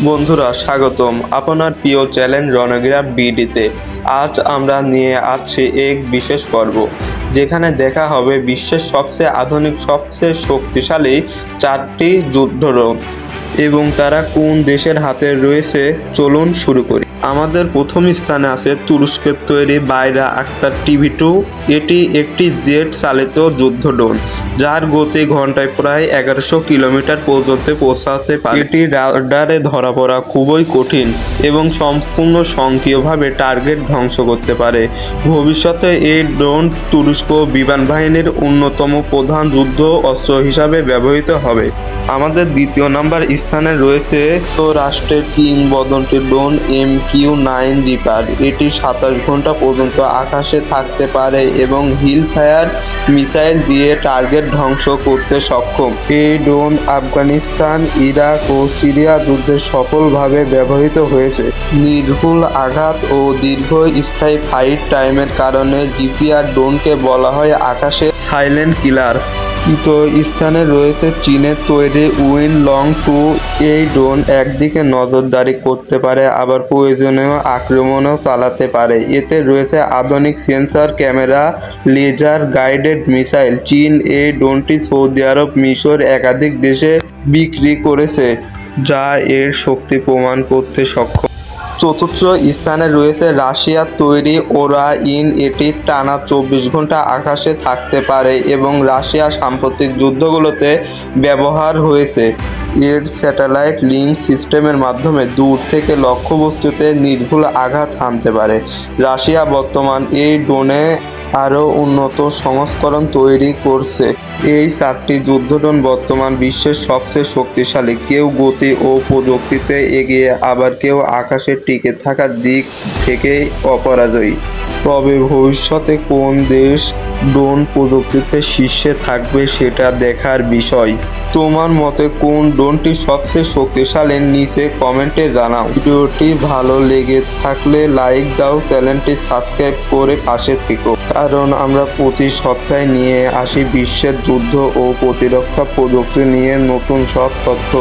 বন্ধুরা, স্বাগতম আপনার প্রিয় চ্যানেল রণগ্রাফ বিডিতে। আজ আমরা নিয়ে আসছি এক বিশেষ পর্ব, যেখানে দেখা হবে বিশ্বের সবচেয়ে আধুনিক, সবচেয়ে শক্তিশালী চারটি যুদ্ধড্রোন এবং তারা কোন দেশের হাতে রয়েছে, চলুন শুরু করি। আমাদের প্রথম স্থানে আছে তুরস্কের তৈরি বাইরা আক্তার টিভি টু। এটি একটি জেট চালিত যুদ্ধ ড্রোন। যার গতি ঘন্টায় প্রায় এগারোশো কিলোমিটার পর্যন্ত পৌঁছাতে পারে। এটি রাডারে ধরা পড়া খুবই কঠিন এবং সম্পূর্ণ স্বয়ংক্রিয়ভাবে টার্গেট ধ্বংস করতে পারে। ভবিষ্যতে এই ড্রোন তুরস্ক বিমান বাহিনীর অন্যতম প্রধান যুদ্ধ অস্ত্র হিসাবে ব্যবহৃত হবে। আমাদের দ্বিতীয় নাম্বার স্থানে রয়েছে তো রাষ্ট্রের কিংবদন্তি drone M Q nine Reaper. এটি সাতাশ ঘণ্টা পর্যন্ত আকাশে থাকতে পারে এবং হিল ফায়ার মিসাইল দিয়ে টার্গেট ধ্বংস করতে সক্ষম। এই ড্রোন আফগানিস্তান, ইরাক ও সিরিয়া যুদ্ধে সফলভাবে ব্যবহৃত হয়েছে। নির্ভুল আঘাত ও দীর্ঘ স্থায়ী ফাইট টাইমের কারণে ডিপিআর ড্রোনকে বলা হয় আকাশে সাইলেন্ট কিলার স্থানে রয়েছে চীনের তৈরি উইন লং টু এই ড্রোন একদিকে নজরদারি করতে পারে, আবার প্রয়োজনীয় আক্রমণও চালাতে পারে। এতে রয়েছে আধুনিক sensor, camera, laser, guided missile. চীন এই ড্রোনটি সৌদি আরব মিশর একাধিক দেশে বিক্রি করেছে, যা এর শক্তি প্রমাণ করতে সক্ষম। চতুর্থ স্থানে রয়েছে রাশিয়ার তৈরি ওরা ইন, এটি টানা চব্বিশ ঘণ্টা আকাশে থাকতে পারে এবং রাশিয়া সাম্প্রতিক যুদ্ধগুলোতে ব্যবহার হয়েছে। এর স্যাটেলাইট লিঙ্ক সিস্টেমের মাধ্যমে দূর থেকে লক্ষ্যবস্তুতে নির্ভুল আঘাত হানতে পারে। রাশিয়া বর্তমান এই ড্রোনে আরও উন্নত সংস্করণ তৈরি করছে। এই চারটি যুদ্ধড্রোন বর্তমান বিশ্বের সবচেয়ে শক্তিশালী। কেউ গতি ও প্রযুক্তিতে এগিয়ে, আবার কেউ আকাশে টিকে থাকার দিক থেকে অপরাজয়ী। তবে ভবিষ্যতে কোন দেশ ড্রোন প্রযুক্তিতে শীর্ষে থাকবে সেটা দেখার বিষয়। তোমার মতে কোন ড্রোনটি সবচেয়ে শক্তিশালী নিচে কমেন্টে জানাও। ভিডিওটি ভালো লেগে থাকলে লাইক দাও, চ্যানেলটি সাবস্ক্রাইব করে পাশে থেকো। কারণ আমরা প্রতি সপ্তাহে নিয়ে আসি বিশ্বের যুদ্ধ ও প্রতিরক্ষা প্রযুক্তি নিয়ে নতুন সব তথ্য।